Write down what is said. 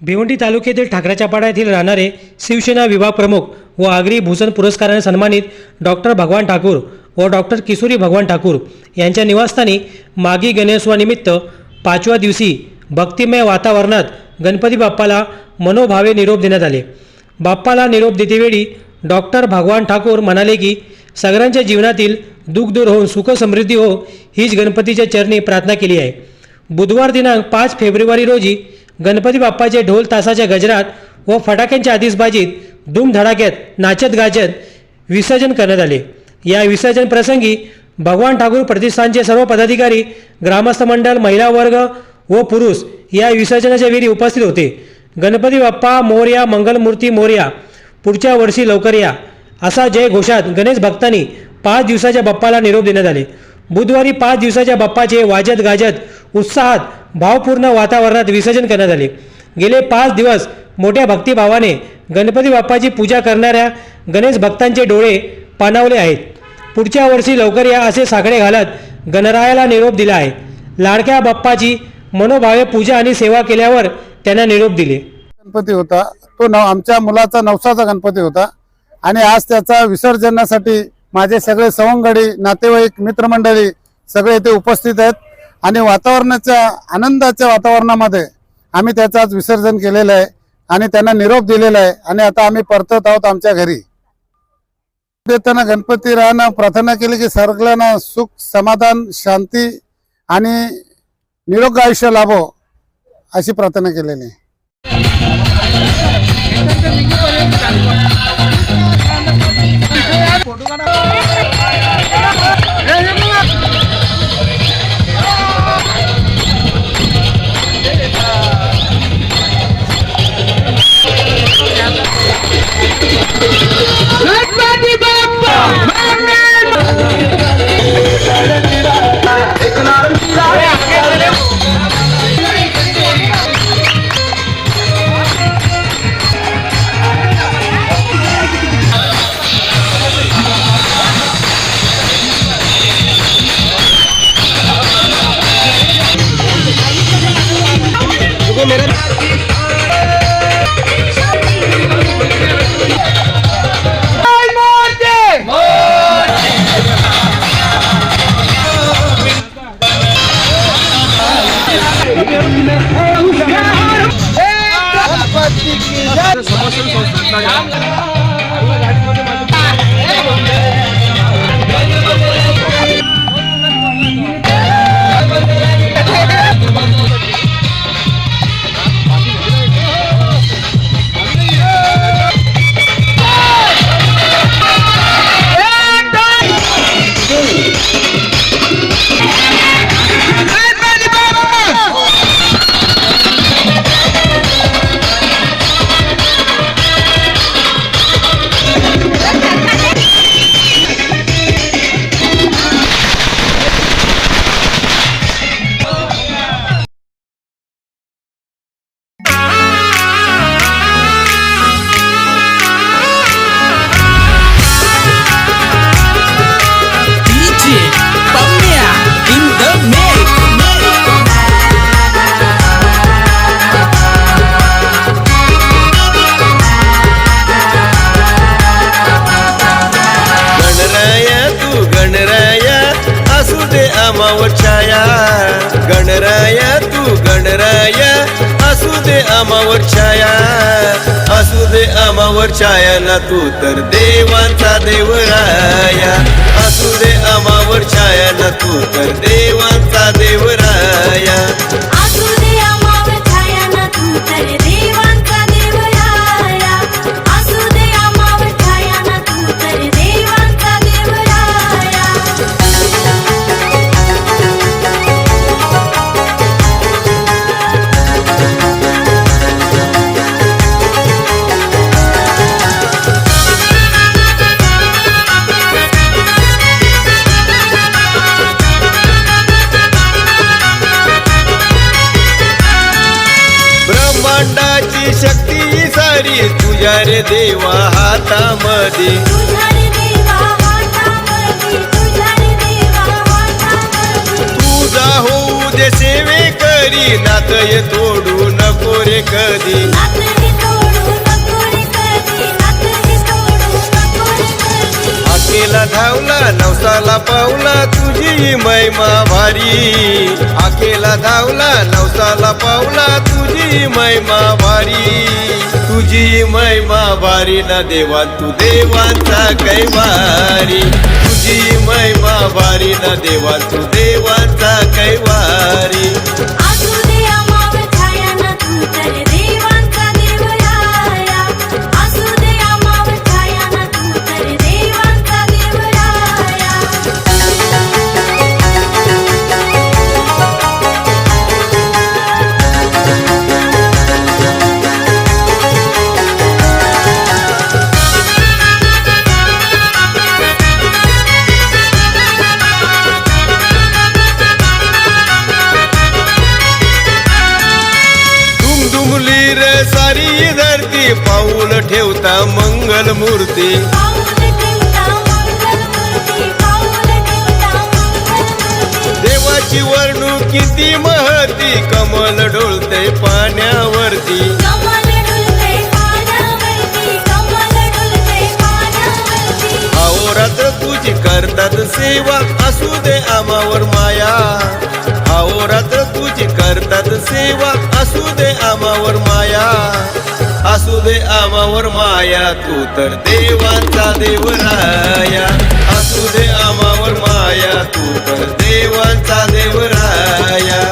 भिवंडी तालुक्यातील ठाकराच्यापाडा येथील राहणारे शिवसेना विभाग प्रमुख व आगरी भूषण पुरस्काराने सन्मानित डॉक्टर भगवान ठाकूर व डॉक्टर किशोरी भगवान ठाकूर यांच्या निवासस्थानी मागी गणेशोत्सवानिमित्त पाचव्या दिवशी भक्तिमय वातावरणात गणपती बाप्पाला मनोभावे निरोप देण्यात आले. बाप्पाला निरोप देतेवेळी डॉक्टर भगवान ठाकूर म्हणाले की सगळ्यांच्या जीवनातील दुःख दूर होऊन सुखसमृद्धी हो हीच गणपतीच्या चरणी प्रार्थना केली आहे. बुधवार दिनांक पाच फेब्रुवारी रोजी गणपती बाप्पाचे ढोल तासाच्या गजरात व फटाक्यांच्या आतिषबाजीत धूमधडाक्यात नाचत गाजत विसर्जन करण्यात आले. या विसर्जन प्रसंगी भगवान ठाकूर प्रतिष्ठानचे सर्व पदाधिकारी ग्रामस्थ मंडळ महिला वर्ग व पुरुष या विसर्जनाच्या वेळी उपस्थित होते. गणपती बाप्पा मोर्या मंगलमूर्ती मोर्या पुढच्या वर्षी लवकर या. असा जय घोषात गणेश भक्तांनी पाच दिवसाच्या बाप्पाला निरोप देण्यात आले. बुधवारी पाच दिवसाच्या बाप्पाचे वाजत गाजत उत्साहात भावपूर्ण वातावरणात विसर्जन करण्यात आले. गेले पाच दिवस मोठ्या भक्तिभावाने गणपती बाप्पाची पूजा करणाऱ्या गणेश भक्तांचे डोळे पाणावले आहेत. पुढच्या वर्षी लवकर या असे साकडे घालत गणरायाला निरोप दिला आहे. लाडक्या बाप्पाची मनोभावे पूजा आणि सेवा केल्यावर त्यांना निरोप दिले. गणपती होता. तो नव आमच्या मुलाचा नवसाचा गणपती होता. आणि आज त्याचा विसर्जनासाठी माझे सगळे सवंगडी नातेवाईक मित्रमंडळी सगळे इथे उपस्थित आहेत. आणि वातावरणाच्या आनंदाच्या वातावरणामध्ये आम्ही त्याचं आज विसर्जन केलेलं आहे आणि त्यांना निरोप दिलेला आहे. आणि आता आम्ही परतत आहोत आमच्या घरी. देताना गणपती राहणं प्रार्थना केली की सगळ्यांना सुख समाधान शांती आणि निरोग आयुष्य लाभो अशी प्रार्थना केलेली आहे. गणपती गणपती दे अमावर छाया. गणराया तू गणराया असू दे अमावर छाया. असू दे अमावर छाया ना तू तर देवांचा देवराया. असू दे अमावर छाया ना तू तर देवांचा ब्रह्मांडाची शक्ती सारी तुझ्या रे देवा हातामध्ये. तुझा होऊ दे सेवे करी नातय तोडू नको रे कधी. आकेला धावला नवसाला पावला तुझी महिमा भारी. आकेला धावला नवसाला पावला तुझी महिमा भारी तुझी महिमा भारी ना देवा तू देवांचा कैवारी. तुझी महिमा भारी ना देवा तू देवांचा कैवारी. पाऊल ठेवता मंगल मूर्ती. मंगलमूर्ती पाऊल ठेवता मंगलमूर्ती देवाची वर्णू किती महती कमल डोलते पाण्यावरती. कमल तुझी करतात सेवा असू दे आमावर माया. अहोरात्र तुझी करतात सेवा असू दे आमावर माया. असू दे आमावर माया तू तर देवांचा देवराया. असू दे आमावर माया तू तर देवांचा देवराया.